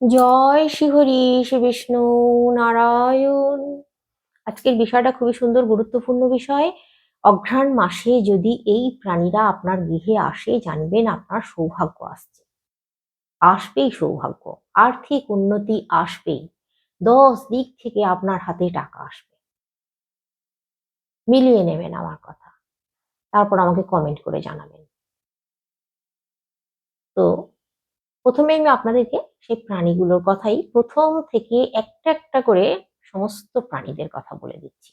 জয় শ্রীহরি শ্রী বিষ্ণু নারায়ণ। আজকের বিষয়টা খুবই সুন্দর, গুরুত্বপূর্ণ বিষয়। অঘ্রাণ মাসে যদি এই প্রাণীরা আপনার গৃহে আসে, জানবেন আপনার সৌভাগ্য আসছে। আসবেই সৌভাগ্য, আর্থিক উন্নতি আসবেই। দশ দিক থেকে আপনার হাতে টাকা আসবে। মিলিয়ে নেবেন আমার কথা। তারপর আমাকে কমেন্ট করে জানাবেন। তো প্রথমে আমি আপনাদেরকে সেই প্রাণীগুলোর কথাই প্রথম থেকে একটা একটা করে সমস্ত প্রাণীদের কথা বলে দিচ্ছি।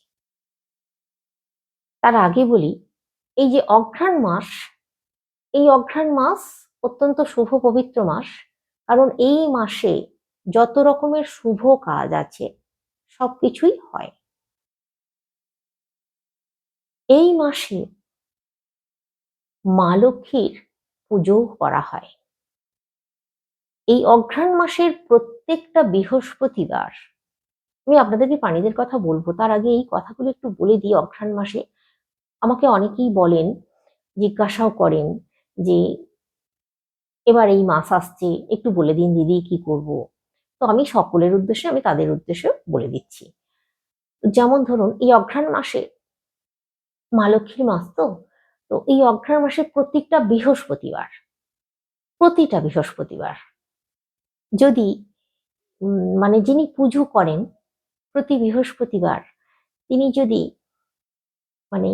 তার আগে বলি, এই যে অঘ্রাণ মাস, এই অঘ্রাণ মাস অত্যন্ত শুভ পবিত্র মাস, কারণ এই মাসে যত রকমের শুভ কাজ আছে, সবকিছুই হয়। এই মাসে মা লক্ষ্মীর পুজো করা হয়। এই অঘ্রাণ মাসের প্রত্যেকটা বৃহস্পতিবার, আমি আপনাদেরকে প্রাণীদের কথা বলব। তার আগে এই কথাগুলো একটু বলে দিই, অঘ্রাণ মাসে। আমাকে অনেকেই বলেন, জিজ্ঞাসাও করেন যে, এবার এই মাস আসছে, একটু বলে দিন দিদি কি করব? তো আমি সকলের উদ্দেশ্যে, আমি তাদের উদ্দেশ্যে বলে দিচ্ছি। যেমন ধরুন, এই অঘ্রাণ মাসে মা লক্ষ্মীর মাস তো? তো এই অঘ্রাণ মাসে প্রত্যেকটা বৃহস্পতিবার, প্রতিটা বৃহস্পতিবার যদি মানে যিনি পুজো করেন প্রতি বৃহস্পতিবার, তিনি যদি মানে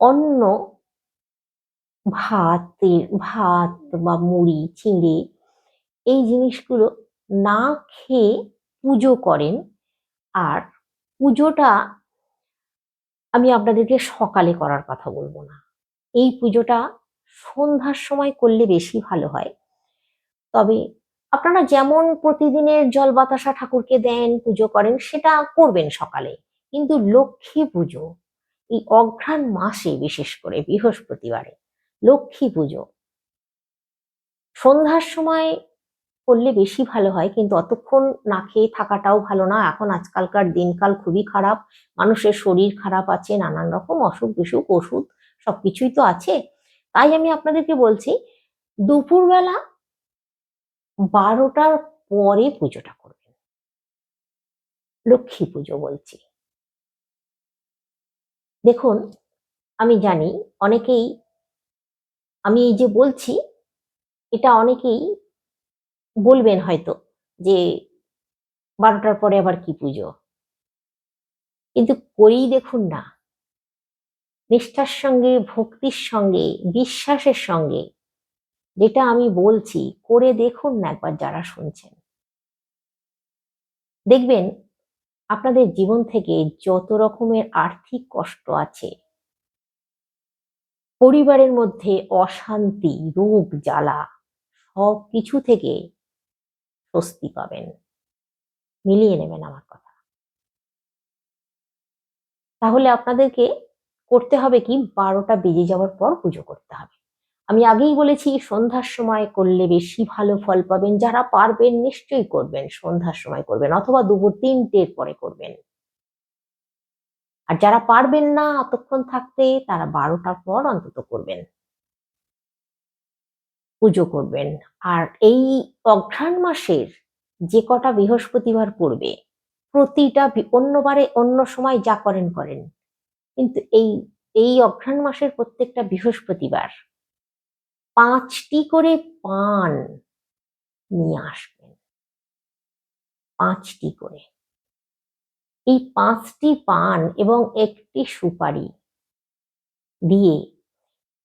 অন্য ভাতের ভাত বা মুড়ি, চিঁড়ে এই জিনিসগুলো না খেয়ে পুজো করেন, আর পুজোটা আমি আপনাদেরকে সকালে করার কথা বলব না। এই পুজোটা সন্ধ্যার সময় করলে বেশি ভালো হয়। তবে আপনারা যেমন প্রতিদিনের জল বাতাসা ঠাকুরকে দেন, পুজো করেন, সেটা করবেন সকালে। কিন্তু লক্ষ্মী পুজো, এই অঘ্রাণ মাসে বিশেষ করে বৃহস্পতিবারে, লক্ষ্মী পুজো, সন্ধ্যার সময় করলে বেশি ভালো হয়, কিন্তু অতক্ষণ না খেয়ে থাকাটাও ভালো না। এখন আজকালকার দিনকাল খুবই খারাপ, মানুষের শরীর খারাপ আছে, নানান রকম অসুখ বিসুখ, ওষুধ সবকিছুই তো আছে। তাই আমি আপনাদেরকে বলছি, দুপুরবেলা বারোটার পরে পুজোটা করবেন। লক্ষ্মী পুজো বলছি। দেখুন, আমি জানি অনেকেই, আমি এই যে বলছি, এটা অনেকেই বলবেন হয়তো যে বারোটার পরে আবার কি পুজো? কিন্তু করেই দেখুন না। নিষ্ঠার সঙ্গে, ভক্তির সঙ্গে, বিশ্বাসের সঙ্গে যেটা আমি বলছি, করে দেখুন না একবার যারা শুনছেন। দেখবেন, আপনাদের জীবন থেকে যত রকমের আর্থিক কষ্ট আছে, পরিবারের মধ্যে অশান্তি, রোগ, জ্বালা সব কিছু থেকে স্বস্তি পাবেন। মিলিয়ে নেবেন আমার কথা। তাহলে আপনাদেরকে করতে হবে কি? বারোটা বেজে যাওয়ার পর পুজো করতে হবে। আমি আগেই বলেছি, সন্ধ্যার সময় করলে বেশি ভালো ফল পাবেন। যারা পারবেন নিশ্চয়ই করবেন, সন্ধ্যার সময় করবেন অথবা দুপুর তিনটের পরে করবেন। আর যারা পারবেন না অতক্ষণ থাকতে, তারা বারোটার পর অন্তত করবেন। পুজো করবেন। আর এই অঘ্রাণ মাসের যে কটা বৃহস্পতিবার পড়বে, প্রতিটা অন্যবারে অন্য সময় যা করেন করেন। কিন্তু এই এই অঘ্রাণ মাসের প্রত্যেকটা বৃহস্পতিবার পাঁচটি করে পান নিয়ে আসবেন। পাঁচটি করে। এই পাঁচটি পান এবং একটি সুপারি দিয়ে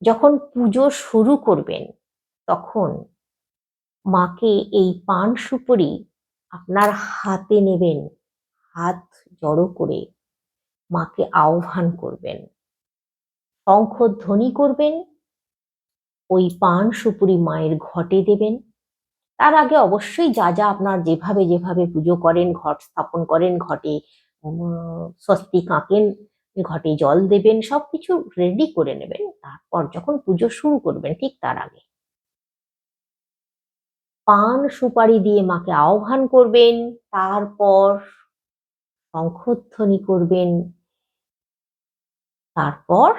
যখন পুজো শুরু করবেন, তখন মাকে এই পান সুপুরি আপনার হাতে নেবেন। হাত জড়ো করে মাকে আহ্বান করবেন। শঙ্খধ্বনি করবেন। ওই পান সুপুরি মায়ের ঘটে দেবেন। তার আগে অবশ্যই যা যা আপনার যেভাবে যেভাবে পুজো করেন, ঘট স্থাপন করেন, ঘটে স্বস্তি কাঁকেন ঘটে জল দেবেন, সবকিছু রেডি করে নেবেন। তারপর যখন পুজো শুরু করবেন, ঠিক তার আগে। পান সুপারি দিয়ে মাকে আহ্বান করবেন, তারপর শঙ্খধ্বনি করবেন, তারপর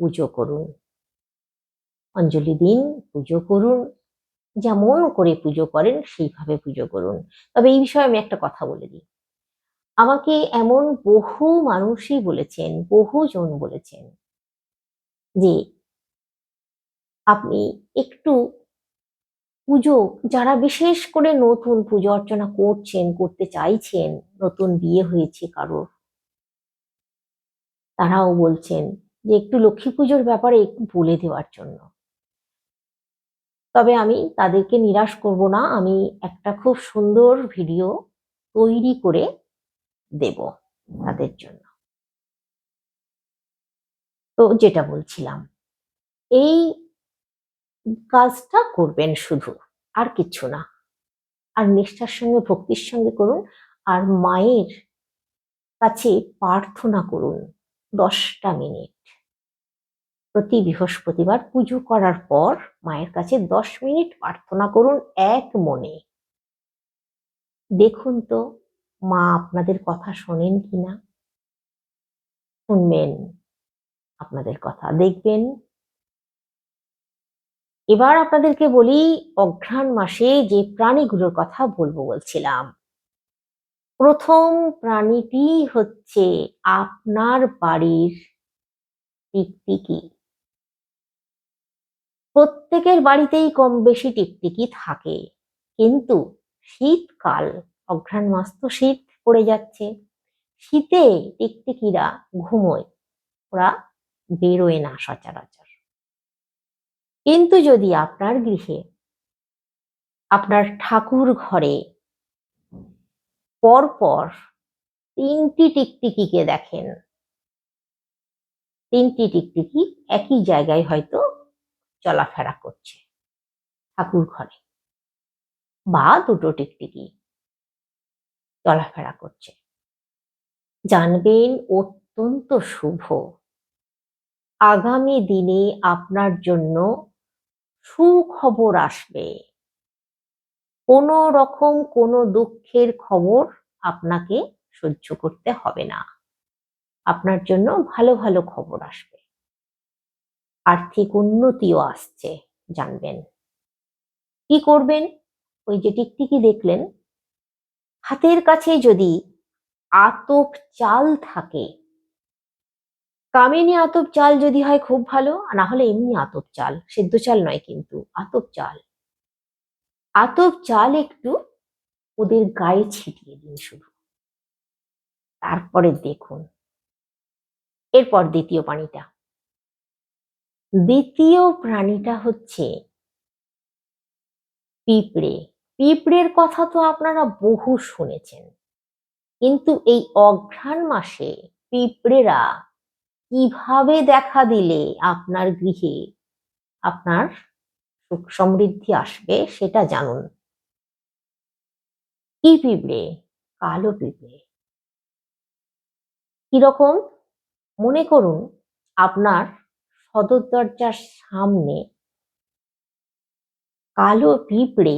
পুজো করুন। অঞ্জলি দিন, পুজো করুন। যেমন করে পুজো করেন, সেইভাবে পুজো করুন। তবে এই বিষয়ে আমি একটা কথা বলে দিই। আমাকে এমন বহু মানুষই বলেছেন, বহুজন বলেছেন যে, আপনি একটু পুজো, যারা বিশেষ করে নতুন পুজো অর্চনা করছেন, করতে চাইছেন, নতুন বিয়ে হয়েছে কারোর, তারাও বলছেন যে, একটু লক্ষ্মী পুজোর ব্যাপারে একটু বলে দেওয়ার জন্য। তবে আমি তাদেরকে নিরাশ করব না, আমি একটা খুব সুন্দর ভিডিও তৈরি করে দেব তাদের জন্য। তো যেটা বলছিলাম, এই কাজটা করবেন শুধু আর কিছু না, আর নিষ্ঠার সঙ্গে, ভক্তির সঙ্গে করুন, আর মায়ের কাছে প্রার্থনা করুন দশটা মিনিট। প্রতি বৃহস্পতিবার পুজো করার পর মায়ের কাছে দশ মিনিট প্রার্থনা করুন এক মনে। দেখুন তো, মা আপনাদের কথা শোনেন কিনা শুনবেন আপনাদের কথা, দেখবেন। এবার আপনাদেরকে বলি, অঘ্রাণ মাসে যে প্রাণীগুলোর কথা বলব বলছিলাম। প্রথম প্রাণীটি হচ্ছে আপনার বাড়ির টিকটিকি। প্রত্যেকের বাড়িতেই কম বেশি টিকটিকি থাকে। কিন্তু শীতকাল অঘ্রাণ মাস তো শীত পড়ে যাচ্ছে। শীতে টিকটিকিরা ঘুমোয়, ওরা বেরোয় না সচরাচর। কিন্তু যদি আপনার গৃহে, আপনার ঠাকুর ঘরে পরপর তিনটি টিকটিকিকে দেখেন, তিনটি টিকটিকি একই জায়গায় হয়তো চলাফেরা করছে। ঠাকুর ঘরে। বা দুটো টিকটিকি চলাফেরা করছে। জানবেন, অত্যন্ত শুভ। আগামী দিনে আপনার জন্য সুখবর আসবে। কোনো রকম কোনো দুঃখের খবর আপনাকে সহ্য করতে হবে না। আপনার জন্য ভালো ভালো খবর আসবে। আর্থিক উন্নতিও আসছে, জানবেন। কি করবেন? ওই যে টিকটিকি দেখলেন। হাতের কাছে যদি আতপ চাল থাকে, কামিনী আতপ চাল যদি হয় খুব ভালো না হলে এমনি আতপ চাল, সেদ্ধ চাল নয় কিন্তু, আতপ চাল। আতপ চাল একটু ওদের গায়ে ছিটিয়ে দিন শুধু। তারপরে দেখুন। এরপর দ্বিতীয় প্রাণীটা দ্বিতীয় প্রাণীটা হচ্ছে পিঁপড়ে। পিঁপড়ের কথা তো আপনারা বহু শুনেছেন। কিন্তু এই অঘ্রাণ মাসে পিঁপড়েরা কীভাবে দেখা দিলে আপনার গৃহে আপনার সুখ সমৃদ্ধি আসবে সেটা জানুন। কি পিঁপড়ে? কালো পিঁপড়ে। কীরকম? মনে করুন আপনার সদর দরজার সামনে কালো পিঁপড়ে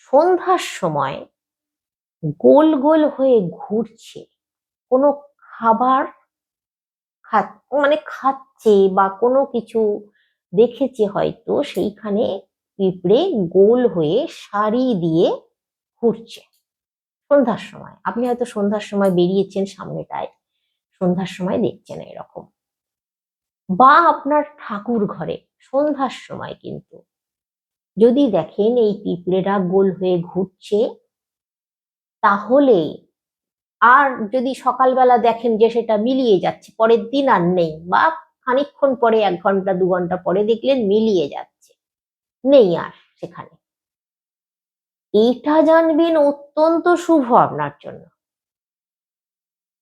সন্ধ্যার সময় গোল গোল হয়ে ঘুরছে। কোনো খাবার মানে খাচ্ছে বা কোনো কিছু দেখেছে হয়তো সেইখানে পিঁপড়ে গোল হয়ে সারি দিয়ে ঘুরছে সন্ধ্যার সময়। আপনি হয়তো সন্ধ্যার সময় বেরিয়েছেন সামনেটায়। সন্ধ্যার সময় দেখছেন এরকম। বা আপনার ঠাকুর ঘরে, সন্ধ্যার সময় কিন্তু। যদি দেখেন এই পিঁপড়েরা গোল হয়ে ঘুরছে, তাহলে আর যদি সকালবেলা দেখেন যে সেটা মিলিয়ে যাচ্ছে, পরের দিন আর নেই, বা খানিক্ষণ পরে, এক ঘণ্টা, দু ঘণ্টা পরে দেখলেন মিলিয়ে যাচ্ছে, নেই আর সেখানে। এটা জানবেন অত্যন্ত শুভ আপনার জন্য।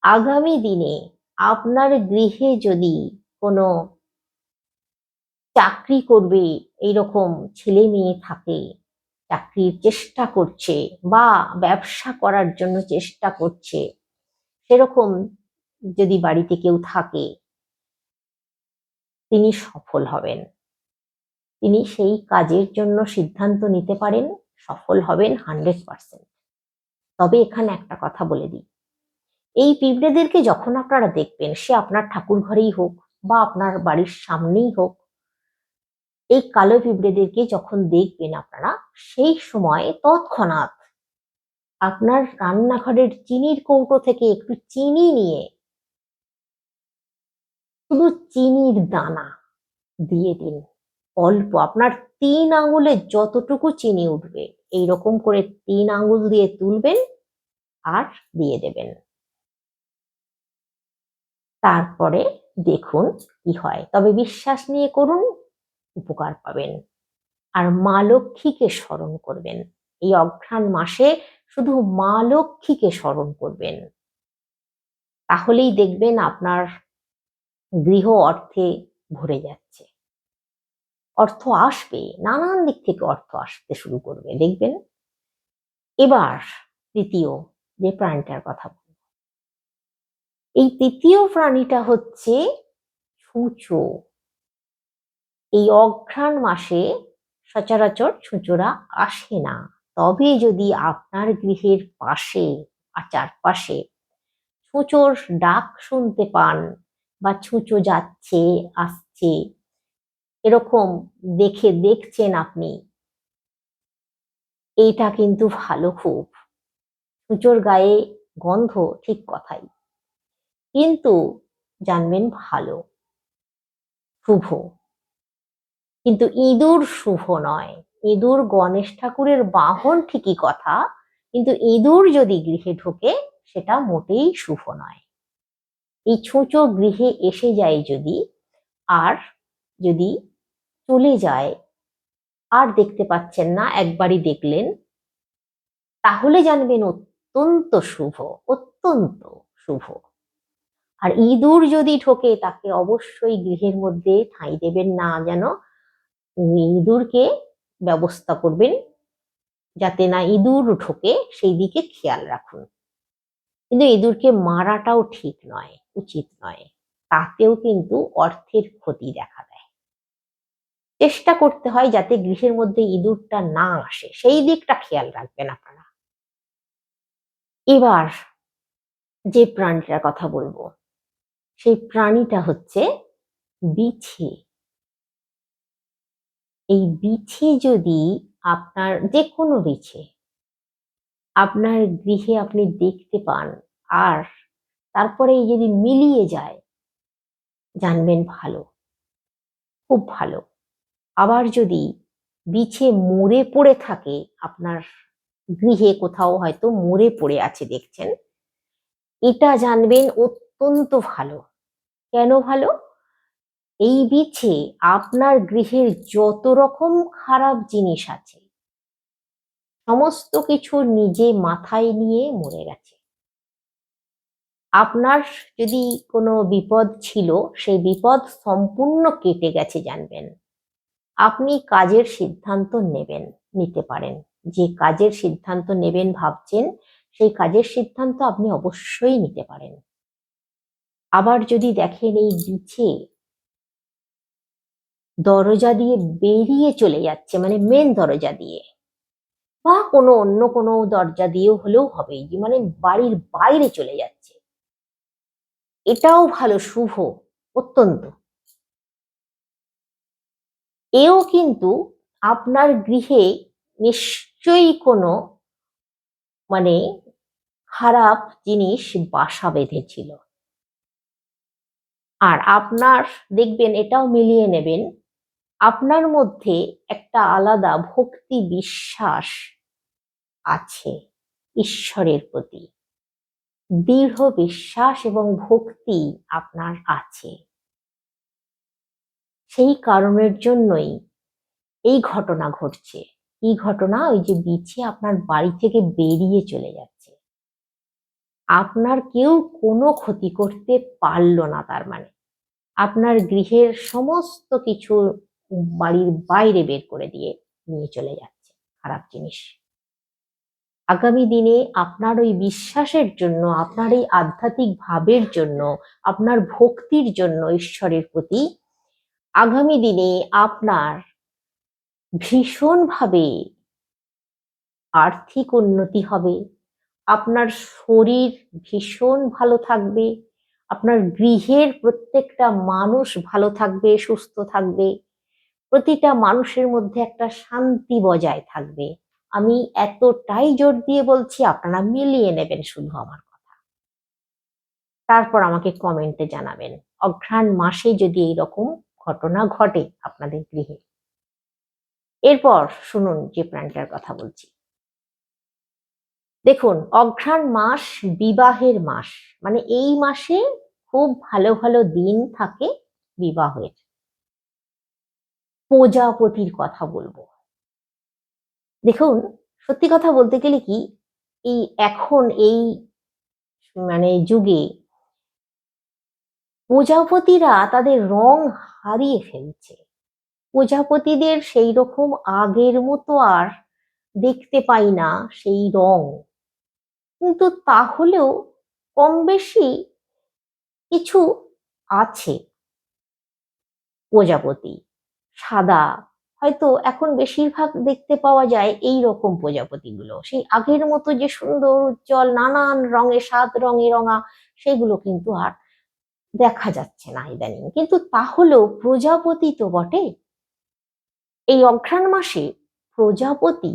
আগামী দিনে আপনার গৃহে যদি কোনো চাকরি করবে, এইরকম ছেলে মেয়ে থাকে, চাকরির চেষ্টা করছে বা ব্যবসা করার জন্য চেষ্টা করছে, সেরকম যদি বাড়িতে কেউ থাকে, তিনি সফল হবেন। তিনি সেই কাজের জন্য সিদ্ধান্ত নিতে পারেন, সফল হবেন হান্ড্রেড পার্সেন্ট। তবে এখানে একটা কথা বলে দিই। এই পিঁপড়েদেরকে যখন আপনারা দেখবেন, সে আপনার ঠাকুর ঘরেই হোক বা আপনার বাড়ির সামনেই হোক, এই কালো পিঁপড়েদেরকে যখন দেখবেন আপনারা, সেই সময় তৎক্ষণাৎ আপনার রান্নাঘরের চিনির কৌটো থেকে একটু চিনি নিয়ে শুধু চিনির দানা দিয়ে দিন। অল্প, আপনার তিন আঙুলে যতটুকু চিনি উঠবে, এইরকম করে তিন আঙুল দিয়ে তুলবেন আর দিয়ে দেবেন। তারপরে দেখুন কি হয়। তবে বিশ্বাস নিয়ে করুন, উপকার পাবেন। আর মা লক্ষ্মীকে স্মরণ করবেন। এই অঘ্রাণ মাসে শুধু মা লক্ষ্মীকে স্মরণ করবেন। তাহলেই দেখবেন আপনার গৃহ অর্থে ভরে যাচ্ছে। অর্থ আসবে, নানান দিক থেকে অর্থ আসতে শুরু করবে। দেখবেন? এবার তৃতীয় যে প্রাণীটার কথা এই তৃতীয় প্রাণীটা হচ্ছে ছুঁচো এই অঘ্রাণ মাসে সচরাচর ছুঁচোরা আসে না। তবে যদি আপনার গৃহের পাশে আর চারপাশে ছুঁচোর ডাক শুনতে পান বা ছুঁচো যাচ্ছে, আসছে, এরকম দেখে দেখছেন আপনি, এইটা কিন্তু ভালো খুব। ছুঁচোর গায়ে গন্ধ ঠিক কথাই। কিন্তু জানবেন ভালো। শুভ। কিন্তু ইঁদুর শুভ নয়। ইঁদুর গণেশ ঠাকুরের বাহন ঠিকই কথা, কিন্তু ইঁদুর যদি গৃহে ঢোকে, সেটা মোটেই শুভ নয়। এই ছোঁচো গৃহে এসে যায় যদি, আর যদি চলে যায়, আর দেখতে পাচ্ছেন না, একবারই দেখলেন, তাহলে জানবেন অত্যন্ত শুভ অত্যন্ত শুভ। আর ইঁদুর যদি ঢোকে তাকে অবশ্যই গৃহের মধ্যে ঠাঁই দেবেন না, যেন ইঁদুরকে ব্যবস্থা করবেন, যাতে না ইঁদুর ঢোকে সেই দিকে খেয়াল রাখুন। কিন্তু ইঁদুরকে মারাটাও ঠিক নয়, উচিত নয়। তাতেও কিন্তু অর্থের ক্ষতি দেখা দেয়। চেষ্টা করতে হয় যাতে গৃহের মধ্যে ইঁদুরটা না আসে। সেই দিকটা খেয়াল রাখবেন আপনারা। এবার যে প্রাণীটার কথা বলব সেই প্রাণীটা হচ্ছে বিছে। এই বিছে যদি আপনার যে কোনো বিছে, আপনার গৃহে আপনি দেখতে পান আর তারপরে যদি মিলিয়ে যায়, জানবেন ভালো, খুব ভালো। আবার যদি বিছে মরে পড়ে থাকে, আপনার গৃহে কোথাও হয়তো মরে পড়ে আছে দেখছেন, এটা জানবেন অত্যন্ত ভালো। কেন ভালো? এই বিছে আপনার গৃহের যত রকম খারাপ জিনিস আছে, সমস্ত কিছু নিজে মাথায় নিয়ে মরে গেছে। আপনার যদি কোনো বিপদ ছিল, সেই বিপদ সম্পূর্ণ কেটে গেছে জানবেন। আপনি কাজের সিদ্ধান্ত নেবেন, নিতে পারেন। যে কাজের সিদ্ধান্ত নেবেন ভাবছেন, সেই কাজের সিদ্ধান্ত আপনি অবশ্যই নিতে পারেন। আবার যদি দেখেন এই বিছে দরজা দিয়ে বেরিয়ে চলে যাচ্ছে মানে মেন দরজা দিয়ে, বা কোনো অন্য কোনো দরজা দিয়েও হলেও হবে মানে বাড়ির বাইরে চলে যাচ্ছে, এটাও ভালো, শুভ, অত্যন্ত। এও কিন্তু আপনার গৃহে নিশ্চয়ই কোনো মানে খারাপ জিনিস বাসা বেঁধেছিল। আর আপনার, দেখবেন এটাও মিলিয়ে নেবেন, আপনার মধ্যে একটা আলাদা ভক্তি বিশ্বাস আছে ঈশ্বরের প্রতি। দৃঢ় বিশ্বাস এবং ভক্তি আপনার আছে। সেই কারণের জন্যই এই ঘটনা ঘটছে। এই ঘটনা ওই যে বিছে আপনার বাড়ি থেকে বেরিয়ে চলে যাচ্ছে। আপনার কেউ কোনো ক্ষতি করতে পারল না তার মানে। আপনার গৃহের সমস্ত কিছু বাড়ির বাইরে বের করে দিয়ে নিয়ে চলে যাচ্ছে, খারাপ জিনিস। আগামী দিনে আপনার ওই বিশ্বাসের জন্য, আপনার এই আধ্যাত্মিক ভাবের জন্য, আপনার ভক্তির জন্য ঈশ্বরের প্রতি আগামী দিনে আপনার ভীষণভাবে আর্থিক উন্নতি হবে। আপনার শরীর ভীষণ ভালো থাকবে, আপনার গৃহের প্রত্যেকটা মানুষ ভালো থাকবে, সুস্থ থাকবে, প্রতিটা মানুষের মধ্যে একটা শান্তি বজায় থাকবে। আমি এতটাই জোর দিয়ে বলছি, আপনারা মিলিয়ে নেবেন শুধু আমার কথা। তারপর আমাকে কমেন্টে জানাবেন, অঘ্রাণ মাসে যদি এইরকম ঘটনা ঘটে আপনাদের গৃহে। এরপর শুনুন যে প্রাণটার কথা বলছি। দেখুন, অঘ্রাণ মাস বিবাহের মাস। মানে এই মাসে খুব ভালো ভালো দিন থাকে বিবাহের। প্রজাপতির কথা বলব। দেখুন, সত্যি কথা বলতে গেলে কি, এই এখন এই মানে যুগে প্রজাপতিরা তাদের রং হারিয়ে ফেলছে। প্রজাপতিদের সেই রকম আগের মতো আর দেখতে পাই না সেই রং। কিন্তু তাহলেও কম বেশি কিছু আছে। প্রজাপতি, সাদা, হয়তো এখন বেশিরভাগ দেখতে পাওয়া যায় এই রকম প্রজাপতিগুলো। সেই আগের মতো যে সুন্দর, উজ্জ্বল, নানান রঙে, সাত রঙে রঙা, সেগুলো কিন্তু আর দেখা যাচ্ছে না ইদানিং। কিন্তু তাহলেও প্রজাপতি তো বটে। এই অঘ্রাণ মাসে প্রজাপতি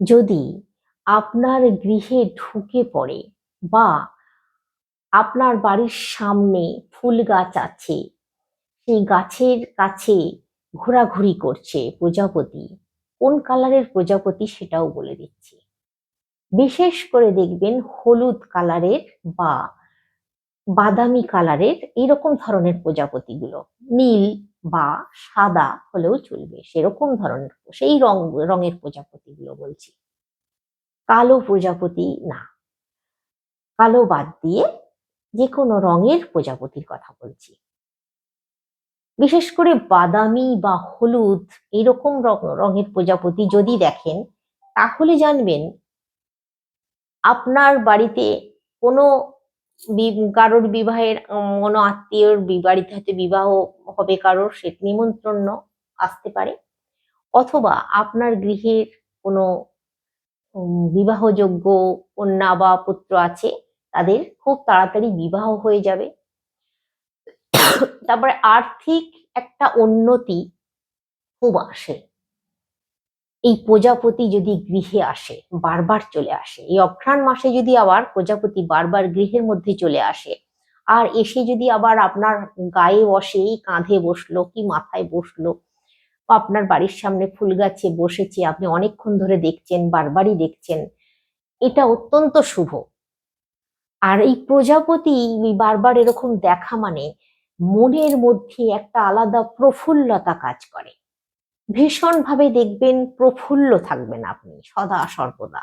যদি আপনার গৃহে ঢুকে পড়ে বা আপনার বাড়ির সামনে ফুল গাছ আছে, সেই গাছের কাছে ঘোরাঘুরি করছে প্রজাপতি, কোন কালারের প্রজাপতি সেটাও বলে দিচ্ছি। বিশেষ করে দেখবেন হলুদ কালারের বা বাদামি কালারের এরকম ধরনের প্রজাপতিগুলো, নীল বা সাদা হলেও চলবে, সেরকম ধরনের, সেই রং, রঙের প্রজাপতিগুলো বলছি। কালো প্রজাপতি না। কালো বাদ দিয়ে যে কোনো রঙের প্রজাপতির কথা বলছি। বিশেষ করে বাদামি বা হলুদ এরকম রঙের প্রজাপতি যদি দেখেন, তাহলে জানবেন আপনার বাড়িতে কোনো কারোর বিবাহের, কোনো আত্মীয়র বাড়িতে হয়তো বিবাহ হবে কারোর, সে নিমন্ত্রণ আসতে পারে। অথবা আপনার গৃহের কোনো বিবাহযোগ্য কন্যা বা পুত্র আছে, তাদের খুব তাড়াতাড়ি বিবাহ হয়ে যাবে। তারপরে আর্থিক একটা উন্নতি খুব আসে। এই প্রজাপতি যদি গৃহে আসে, বারবার চলে আসে, এই অঘ্রাণ মাসে যদি আবার প্রজাপতি বারবার গৃহের মধ্যে চলে আসে, আর এসে যদি আবার আপনার গায়ে বসে, কাঁধে বসল কি মাথায় বসল আপনার বাড়ির সামনে ফুল গাছে বসেছে, আপনি অনেকক্ষণ ধরে দেখছেন, বারবারই দেখছেন। এটা অত্যন্ত শুভ। আর এই প্রজাপতি বারবার এরকম দেখা মানে মনের মধ্যে একটা আলাদা প্রফুল্লতা কাজ করে। ভীষণভাবে দেখবেন প্রফুল্ল থাকবেন আপনি সদা সর্বদা।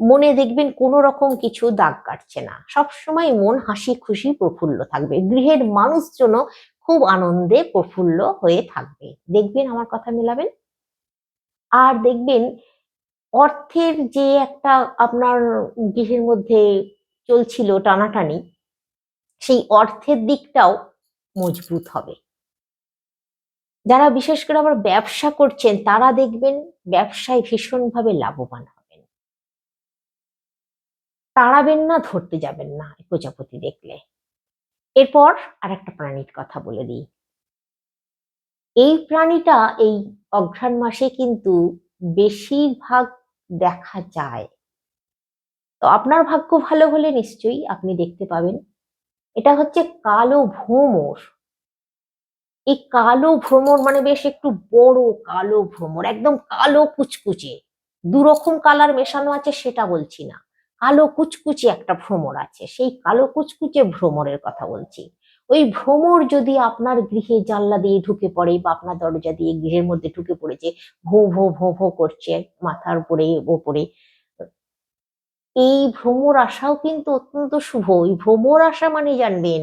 মনে দেখবেন কোনো রকম কিছু দাগ কাটছে না। সবসময় মন হাসি খুশি প্রফুল্ল থাকবে। গৃহের মানুষজন খুব আনন্দে প্রফুল্ল হয়ে থাকবে। দেখবেন আমার কথা মেলাবেন? আর দেখবেন অর্থের যে একটা আপনার গৃহের মধ্যে চলছিল টানাটানি, সেই অর্থের দিকটাও মজবুত হবে। যারা বিশেষ করে আবার ব্যবসা করছেন, তারা দেখবেন ব্যবসায় ভীষণভাবে লাভবান হবেন। তাড়াবেন না, ধরতে যাবেন না প্রজাপতি দেখলে। এরপর আর একটা প্রাণীর কথা বলে দিই। এই প্রাণীটা এই অঘ্রাণ মাসে কিন্তু বেশিরভাগ দেখা যায়। তো আপনার ভাগ্য ভালো হলে নিশ্চয়ই আপনি দেখতে পাবেন। এটা হচ্ছে কালো ভ্রমর। এই কালো ভ্রমর মানে বেশ একটু বড় কালো ভ্রমর, একদম কালো কুচকুচে। দুরকম কালার মেশানো আছে সেটা বলছি না। কালো কুচকুচে একটা ভ্রমর আছে। সেই কালো কুচকুচে ভ্রমরের কথা বলছি। ওই ভ্রমর যদি আপনার গৃহে জানলা দিয়ে ঢুকে পড়ে বা আপনার দরজা দিয়ে গৃহের মধ্যে ঢুকে পড়েছে, ভো ভো ভো ভো করছে মাথার উপরে, ওপরে, এই ভ্রমর আশাও কিন্তু অত্যন্ত শুভ। এই ভ্রমর আশা মানে জানবেন,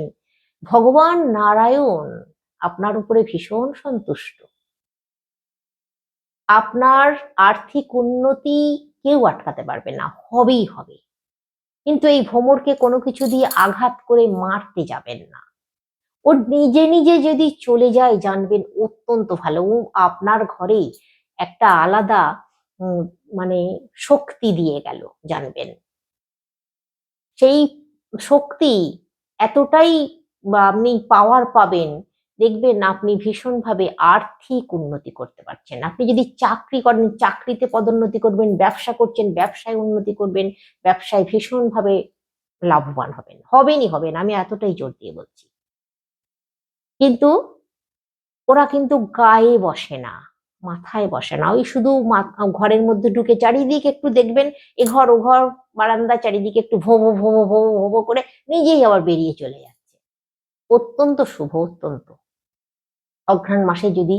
ভগবান নারায়ণ আপনার উপরে ভীষণ সন্তুষ্ট। আপনার আর্থিক উন্নতি কেউ আটকাতে পারবে না। হবেই হবে। কিন্তু এই ভ্রমরকে কোনো কিছু দিয়ে আঘাত করে মারতে যাবেন না। ও নিজে নিজে যদি চলে যায়, জানবেন অত্যন্ত ভালো। ও আপনার ঘরে একটা আলাদা মানে শক্তি দিয়ে গেল, জানবেন। সেই শক্তি এতটাই আপনি পাওয়ার পাবেন দেখবেন আপনি ভীষণভাবে আর্থিক উন্নতি করতে পারছেন। আপনি যদি চাকরি করেন, চাকরিতে পদোন্নতি করবেন, ব্যবসা করছেন, ব্যবসায় উন্নতি করবেন, ব্যবসায় ভীষণভাবে লাভবান হবেন। হবেনই হবেন, আমি এতটাই জোর দিয়ে বলছি। কিন্তু ওরা কিন্তু গায়ে বসে না, মাথায় বসে না। ওই শুধু ঘরের মধ্যে ঢুকে চারিদিকে একটু দেখবেন, এ ঘর, ও ঘর, বারান্দা, চারিদিকে একটু ভোবো ভোবো ভোবো ভোবো করে নিজেই আবার বেরিয়ে চলে যাচ্ছে। অত্যন্ত শুভ, অত্যন্ত। অঘ্রাণ মাসে যদি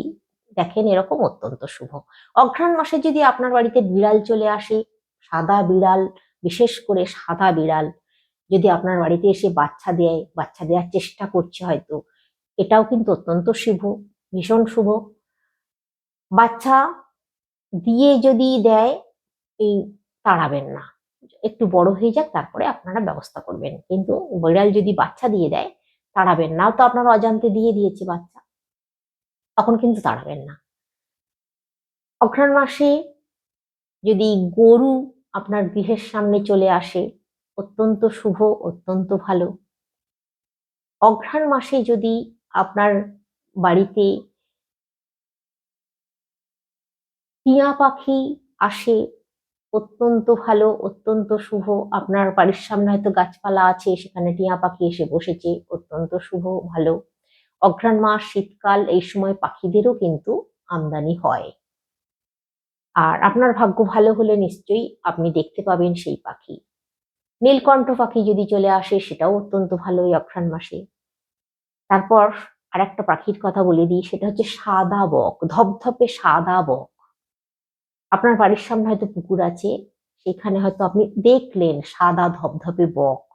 দেখেন এরকম অত্যন্ত শুভ। অঘ্রাণ মাসে যদি আপনার বাড়িতে বিড়াল চলে আসে, সাদা বিড়াল, বিশেষ করে সাদা বিড়াল, যদি আপনার বাড়িতে এসে বাচ্চা দেয়, বাচ্চা দেওয়ার চেষ্টা করছে হয়তো, এটাও কিন্তু অত্যন্ত শুভ, ভীষণ শুভ। বাচ্চা দিয়ে যদি দেয়, এই তাড়াবেন না। একটু বড় হয়ে যাক, তারপরে আপনারা ব্যবস্থা করবেন। কিন্তু বিড়াল যদি বাচ্চা দিয়ে দেয়, তাড়াবেন না। তো আপনার অজান্তে দিয়ে দিয়েছে বাচ্চা। তখন কিন্তু তাড়াবেন না। অঘ্রাণ মাসে যদি গরু আপনার গৃহের সামনে চলে আসে, অত্যন্ত শুভ, অত্যন্ত ভালো। অঘ্রাণ মাসে যদি আপনার বাড়িতে টিয়া পাখি আসে, অত্যন্ত ভালো, অত্যন্ত শুভ, আপনার বাড়ির সামনে হয়তো গাছপালা আছে, সেখানে টিয়া পাখি এসে বসেছে, অত্যন্ত শুভ, ভালো। অঘ্রাণ মাস, শীতকাল, এই সময় পাখিদেরও কিন্তু আমদানি হয়। আর আপনার ভাগ্য ভালো হলে নিশ্চয়ই আপনি দেখতে পাবেন সেই পাখি। নীলকণ্ঠ পাখি যদি চলে আসে, সেটাও অত্যন্ত ভালো এই অঘ্রাণ মাসে। তারপর আর একটা পাখির কথা বলে দিই, সেটা হচ্ছে সাদা বক, ধপধপে সাদা বক। আপনার বাড়ির সামনে হয়তো পুকুর আছে, সেখানে হয়তো আপনি দেখলেন সাদা ধপধপে বক।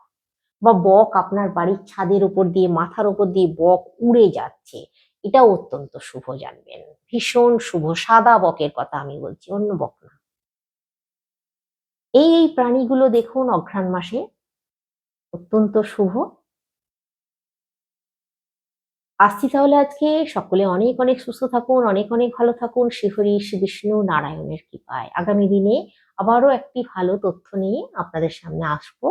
বা বক আপনার বাড়ির ছাদের উপর দিয়ে, মাথার উপর দিয়ে বক উড়ে যাচ্ছে। এটাও অত্যন্ত শুভ জানবেন। ভীষণ শুভ, সাদা বকের কথা আমি বলছি, অন্য বক না। এই এই প্রাণীগুলো দেখুন অঘ্রাণ মাসে। অত্যন্ত শুভ। আসছি তাহলে আজকে। সকলে অনেক অনেক সুস্থ থাকুন, অনেক অনেক ভালো থাকুন। শ্রীহরি শ্রী বিষ্ণু নারায়ণের কৃপায়। আগামী দিনে আবারও একটি ভালো তথ্য নিয়ে আপনাদের সামনে আসব।